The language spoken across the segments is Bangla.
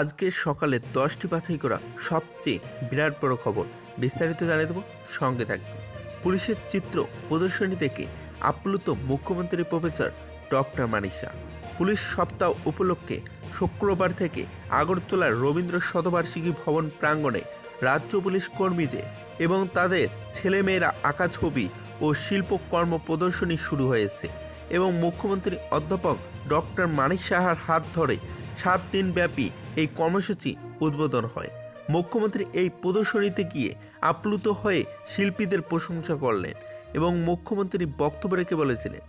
আজকের সকালে দশটি বাছাই করা সবচেয়ে বিরাট বড় খবর। বিস্তারিত জানিয়ে দেব, সঙ্গে থাকবে পুলিশের চিত্র প্রদর্শনী থেকে আপ্লুত মুখ্যমন্ত্রী প্রফেসর ডক্টর মানিসা। পুলিশ সপ্তাহ উপলক্ষে শুক্রবার থেকে আগরতলার রবীন্দ্র শতবার্ষিকী ভবন প্রাঙ্গণে রাজ্য পুলিশ কর্মীদের এবং তাদের ছেলেমেয়েরা আঁকা ছবি ও শিল্পকর্ম প্রদর্শনী শুরু হয়েছে এবং মুখ্যমন্ত্রী অধ্যাপক ডক্টর মানিক সাহার হাত ধরে সাত দিন ব্যাপী এই কর্মসূচি উদ্বোধন হয়। মুখ্যমন্ত্রী এই প্রদর্শনীতে গিয়ে আপ্লুত হয়ে শিল্পীদের প্রশংসা করলেন এবং মুখ্যমন্ত্রী বক্তব্য রেখে বলেছিলেন,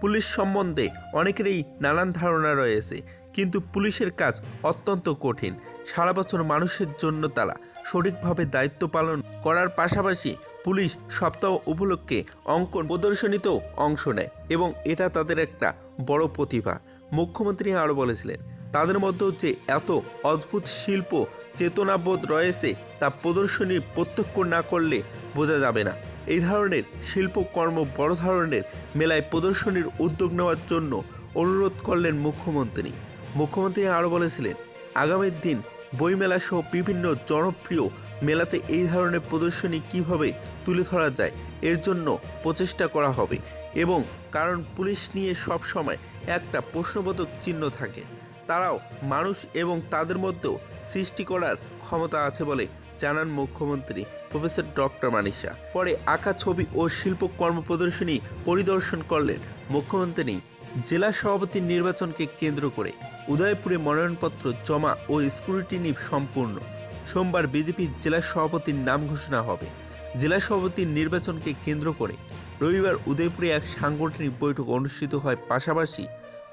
পুলিশ সম্বন্ধে অনেকেরই নানান ধারণা রয়েছে, কিন্তু পুলিশের কাজ অত্যন্ত কঠিন। সারা বছর মানুষের জন্য তারা সঠিকভাবে দায়িত্ব পালন করার পাশাপাশি পুলিশ সপ্তাহ উপলক্ষে অঙ্কন প্রদর্শনীতেও অংশ নেয় এবং এটা তাদের একটা বড় প্রতিভা। মুখ্যমন্ত্রী আরও বলেছিলেন, তাদের মধ্যে যে এত অদ্ভুত শিল্প, চেতনাবোধ রয়েছে, তা প্রদর্শনী প্রত্যক্ষ না করলে বোঝা যাবে না। এই ধরনের শিল্পকর্ম বড় ধরনের মেলায় প্রদর্শনীর উদ্যোগ নেওয়ার জন্য অনুরোধ করলেন মুখ্যমন্ত্রী। মুখ্যমন্ত্রী আরও বলেছিলেন আগামীর দিন বইমেলা সহ বিভিন্ন জনপ্রিয় মেলাতে এই ধরনের প্রদর্শনী কীভাবে তুলে ধরা যায়, এর জন্য প্রচেষ্টা করা হবে এবং কারণ পুলিশ নিয়ে সব সময় একটা প্রশ্নবোধক চিহ্ন থাকে। তারাও মানুষ এবং তাদের মধ্যেও সৃষ্টি করার ক্ষমতা আছে বলে জানান মুখ্যমন্ত্রী প্রফেসর ডক্টর মানিসা। পরে আঁকা ছবি ও শিল্পকর্ম প্রদর্শনী পরিদর্শন করলেন মুখ্যমন্ত্রী। জেলা সভাপতি নির্বাচনকে কেন্দ্র করে উদয়পুরে মনোনয়নপত্র জমা ও স্ক্রুটিনি সম্পূর্ণ। সোমবার বিজেপির জেলা সভাপতির নাম ঘোষণা হবে। জেলা সভাপতির নির্বাচনকে কেন্দ্র করে রবিবার উদয়পুরে এক সাংগঠনিক বৈঠক অনুষ্ঠিত হয়। পাশাপাশি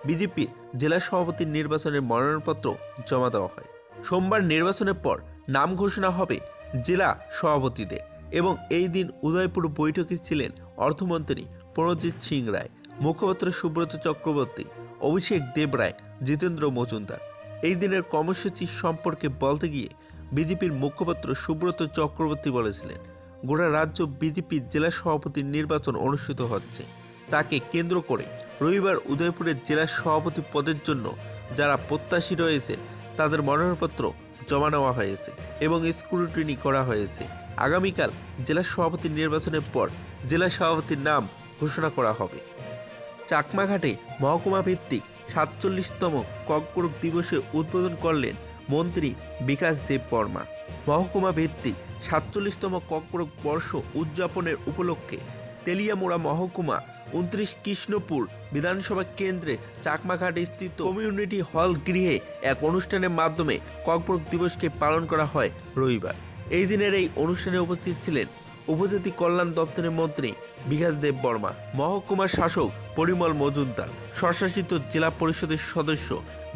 বিজেপির জেলা সভাপতির নির্বাচনের মনোনয়নপত্র জমা দেওয়া হয়। সোমবার নির্বাচনের পর নাম ঘোষণা হবে জেলা সভাপতিদের এবং এই দিন উদয়পুর বৈঠকে ছিলেন অর্থমন্ত্রী প্রণজিৎ সিং রায়, মুখপাত্র সুব্রত চক্রবর্তী, অভিষেক দেব রায়, জিতেন্দ্র মজুমদার। এই দিনের কর্মসূচি সম্পর্কে বলতে গিয়ে বিজেপির মুখপাত্র সুব্রত চক্রবর্তী বলেছিলেন, গোটা রাজ্য বিজেপির জেলা সভাপতির নির্বাচন অনুষ্ঠিত হচ্ছে। তাকে কেন্দ্র করে রবিবার উদয়পুরের জেলা সভাপতি পদের জন্য যারা প্রত্যাশী রয়েছে, তাদের মনোনয়নপত্র জমা নেওয়া হয়েছে এবং স্ক্রুটিনি করা হয়েছে। আগামীকাল জেলা সভাপতি নির্বাচনের পর জেলা সভাপতির নাম ঘোষণা করা হবে। চাকমাঘাটে মহকুমা ভিত্তিক সাতচল্লিশতম কর্কট দিবসে উদ্বোধন করলেন মন্ত্রী বিকাশ দেব বর্মা। মহকুমা ভিত্তিক সাতচল্লিশতম ককরক বর্ষ উদযাপনের উপলক্ষে তেলিয়ামোড়া মহকুমা উনত্রিশ কৃষ্ণপুর বিধানসভা কেন্দ্রে চাকমাঘাট স্থিত কমিউনিটি হল গৃহে এক অনুষ্ঠানের মাধ্যমে কর্কট দিবসকে পালন করা হয় রবিবার। এই দিনের এই অনুষ্ঠানে উপস্থিত ছিলেন উপজাতি কল্যাণ দপ্তরের মন্ত্রী বিকাশ দেব বর্মা মহকুমা শাসক পরিমল মজুমদার, স্বশাসিত জেলা পরিষদের সদস্য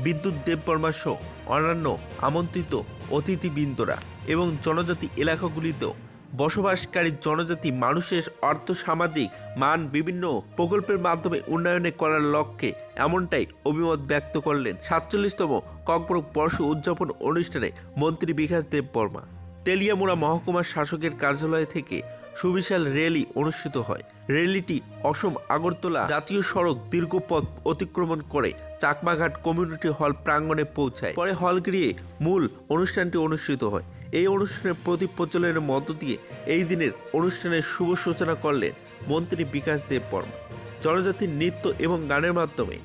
বিদ্যুৎ দেব বর্মা সহ অন্যান্য আমন্ত্রিত অতিথিবৃন্দরা এবং জনজাতি এলাকাগুলিতেও বসবাসকারী জনজাতি মানুষের অর্থ সামাজিক মান বিভিন্ন প্রকল্পের মাধ্যমে উন্নয়নে করার লক্ষ্যে এমনটাই অভিমত ব্যক্ত করলেন সাতচল্লিশতম ককবরক বর্ষ উদযাপন অনুষ্ঠানে মন্ত্রী বিকাশ দেব বর্মা। তেলিয়ামুড়া মহকুমা শাসকের কার্যালয় থেকে সুবিশাল র্যালি অনুষ্ঠিত হয়। র্যালিটি অসম আগরতলা জাতীয় সড়ক দীর্ঘ পথ অতিক্রমণ করে চাকমাঘাট কমিউনিটি হল প্রাঙ্গণে পৌঁছায়। পরে হল গৃহে মূল অনুষ্ঠানটি অনুষ্ঠিত হয়। এই অনুষ্ঠানের প্রদীপ প্রচলনের মধ্য দিয়ে এই দিনের অনুষ্ঠানের শুভ সূচনা করলেন মন্ত্রী বিকাশ দেব বর্মা। জনজাতির নৃত্য এবং গানের মাধ্যমে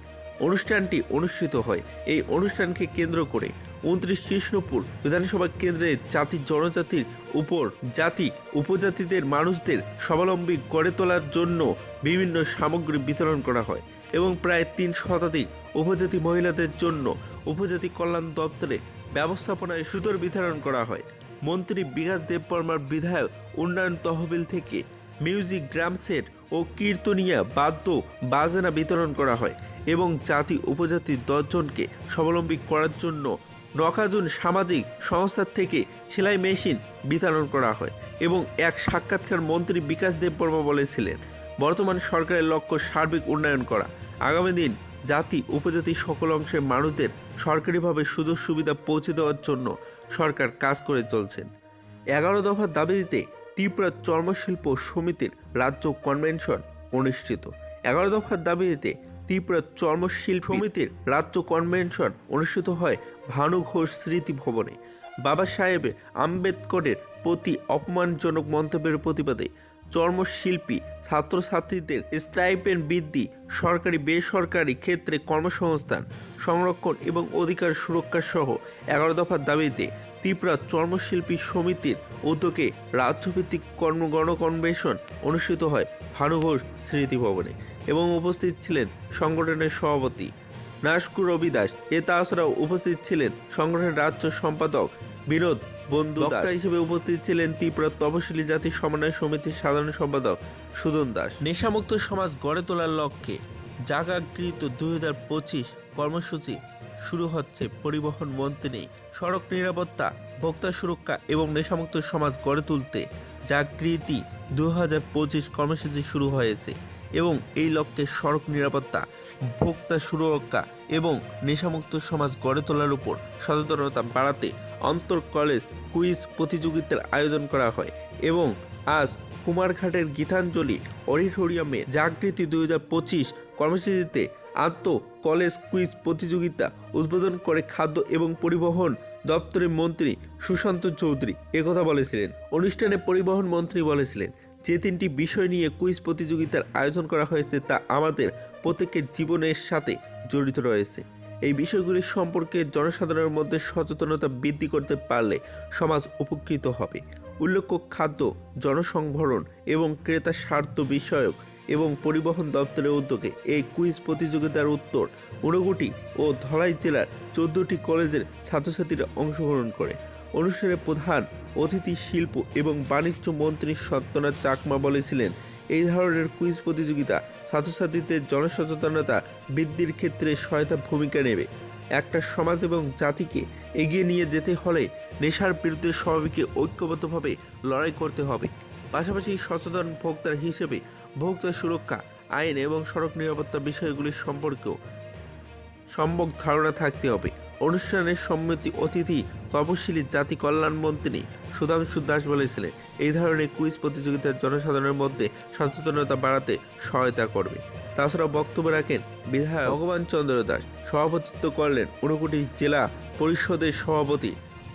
অনুষ্ঠানটি অনুষ্ঠিত হয়। এই অনুষ্ঠানকে কেন্দ্র করে উনত্রিশ কৃষ্ণপুর বিধানসভা কেন্দ্রে জাতি জনজাতির উপর জাতি উপজাতিদের মানুষদের স্বাবলম্বী গড়ে তোলার জন্য বিভিন্ন সামগ্রী বিতরণ করা হয় এবং প্রায় তিন শতাধিক উপজাতি মহিলাদের জন্য উপজাতি কল্যাণ দপ্তরে ব্যবস্থাপনায় সুতোর বিতরণ করা হয়। মন্ত্রী বিকাশ দেববর্মার বিধায়ক উন্নয়ন তহবিল থেকে মিউজিক ড্রাম সেট ও কীর্তনিয়া বাদ্য বাজনা বিতরণ করা হয় এবং জাতি উপজাতি দশজনকে স্বাবলম্বী করার জন্য নখাজুন সামাজিক সংস্থার থেকে সেলাই মেশিন বিতরণ করা হয় এবং এক সাক্ষাৎকার মন্ত্রী বিকাশ দেববর্মা বলেছিলেন, বর্তমান সরকারের লক্ষ্য সার্বিক উন্নয়ন করা। আগামী দিন জাতি, উপজাতি সকল অংশের মানুষদের সরকারিভাবে সুযোগ সুবিধা পৌঁছে দেওয়ার জন্য সরকার কাজ করে চলছেন। এগারো দফার দাবিতে ত্রিপুরা চর্মশিল্প সমিতির রাজ্য কনভেনশন অনুষ্ঠিত। এগারো দফার দাবিতে ত্রিপুরা চর্মশিল্প সমিতির রাজ্য কনভেনশন অনুষ্ঠিত হয় ভানু ঘোষ স্মৃতি ভবনে বাবা সাহেবের আম্বেদকরের প্রতি অপমানজনক মন্তব্যের প্রতিবাদে চর্মশিল্পী ছাত্রছাত্রীদের স্টাইপেন বৃদ্ধি, সরকারি বেসরকারি ক্ষেত্রে কর্মসংস্থান, সংরক্ষণ এবং অধিকার সুরক্ষা সহ এগারো দফার দাবিতে ত্রিপুরা চর্মশিল্পী সমিতির উদ্যোগে রাজ্যভিত্তিক কর্ম গণকনভেনশন অনুষ্ঠিত হয় ভানু ঘোষ স্মৃতি ভবনে এবং উপস্থিত ছিলেন সংগঠনের সভাপতি নাসকু রবি দাস এ তাছাড়াও উপস্থিত ছিলেন সংগঠনের রাজ্য সম্পাদক বিনোদ বন্ধু বক্তা হিসেবে উপস্থিত ছিলেন ত্রিপুরা তপশিলি জাতি সমন্বয় সমিতির সাধারণ সম্পাদক সুদন দাস। নেশামুক্ত সমাজ গড়ে তোলার লক্ষ্যে জাগাকৃত দুই হাজার পঁচিশ কর্মসূচি শুরু হচ্ছে। পরিবহন মন্ত্রী সড়ক নিরাপত্তা ভোক্তা সুরক্ষা এবং নেশামুক্ত সমাজ গড়ে তুলতে জাগৃতি দু হাজার পঁচিশ কর্মসূচি শুরু হয়েছে। এবং এই লক্ষ্যে সড়ক নিরাপত্তা, ভোক্তা সুরক্ষা এবং নেশামুক্ত সমাজ গড়ে তোলার উপর সচেতনতা বাড়াতে অন্তর কলেজ কুইজ প্রতিযোগিতার আয়োজন করা হয় এবং আজ কুমারঘাটের গীতাঞ্জলি অডিটোরিয়ামে জাগৃতি দুই হাজার পঁচিশ কর্মসূচিতে আত্ম কলেজ কুইজ প্রতিযোগিতা উদ্বোধন করে খাদ্য এবং পরিবহন দপ্তরের মন্ত্রী সুশান্ত চৌধুরী। একথা বলেছিলেন। অনুষ্ঠানে পরিবহন মন্ত্রী বলেছিলেন যে তিনটি বিষয় নিয়ে কুইজ প্রতিযোগিতার আয়োজন করা হয়েছে তা আমাদের প্রত্যেকের জীবনের সাথে জড়িত রয়েছে। এই বিষয়গুলি সম্পর্কে জনসাধারণের মধ্যে সচেতনতা বৃদ্ধি করতে পারলে সমাজ উপকৃত হবে। উল্লেখ্য খাদ্য জনসংভরণ এবং ক্রেতা স্বার্থ বিষয়ক এবং পরিবহন দপ্তরের উদ্যোগে এই কুইজ প্রতিযোগিতার উত্তর ঊনকোটি ও ধলাই জেলার চোদ্দটি কলেজের ছাত্রছাত্রীরা অংশগ্রহণ করে। অনুষ্ঠানে প্রধান অতিথি শিল্প এবং বাণিজ্য মন্ত্রী সত্যনাথ চাকমা বলেছিলেন, এই ধরনের কুইজ প্রতিযোগিতা ছাত্রছাত্রীদের জনসচেতনতা বৃদ্ধির ক্ষেত্রে সহায়তা ভূমিকা নেবে। একটা সমাজ এবং জাতিকে এগিয়ে নিয়ে যেতে হলে নেশার বিরুদ্ধে সবাইকে ঐক্যবদ্ধভাবে লড়াই করতে হবে। পাশাপাশি সচেতন ভোক্তার হিসেবে ভোক্তা সুরক্ষা, আইন এবং সড়ক নিরাপত্তা বিষয়গুলির সম্পর্কেও সম্যক ধারণা থাকতে হবে। অনুষ্ঠানের সম্মতি অতিথি তপশিলি জাতি কল্যাণ মন্ত্রী সুধাংশু দাস বলেছিলেন, এই ধরনের কুইজ প্রতিযোগিতার জনসাধারণের মধ্যে সচেতনতা বাড়াতে সহায়তা করবে। তাছাড়া বক্তব্য রাখেন বিধায়ক ভগবান চন্দ্র দাস, সভাপতিত্ব করলেন ঊনকোটি জেলা পরিষদের সভাপতি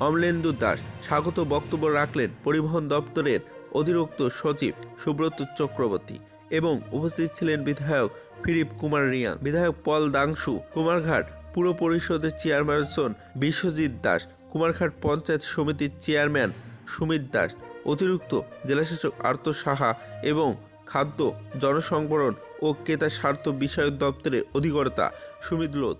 অমলেন্দু দাস, স্বাগত বক্তব্য রাখলেন পরিবহন দপ্তরের অতিরিক্ত সচিব সুব্রত চক্রবর্তী এবং উপস্থিত ছিলেন বিধায়ক ফিলিপ কুমার রিয়া, বিধায়ক পল দাংশু, কুমারঘাট পুর পরিষদের চেয়ারপারসন বিশ্বজিৎ দাস কুমারঘাট পঞ্চায়েত সমিতির চেয়ারম্যান সুমিত দাস, অতিরিক্ত জেলাশাসক আর্ত সাহা এবং খাদ্য জনসংবরণ ও ক্রেতা স্বার্থ বিষয়ক দপ্তরের অধিকর্তা সুমিত লোধ।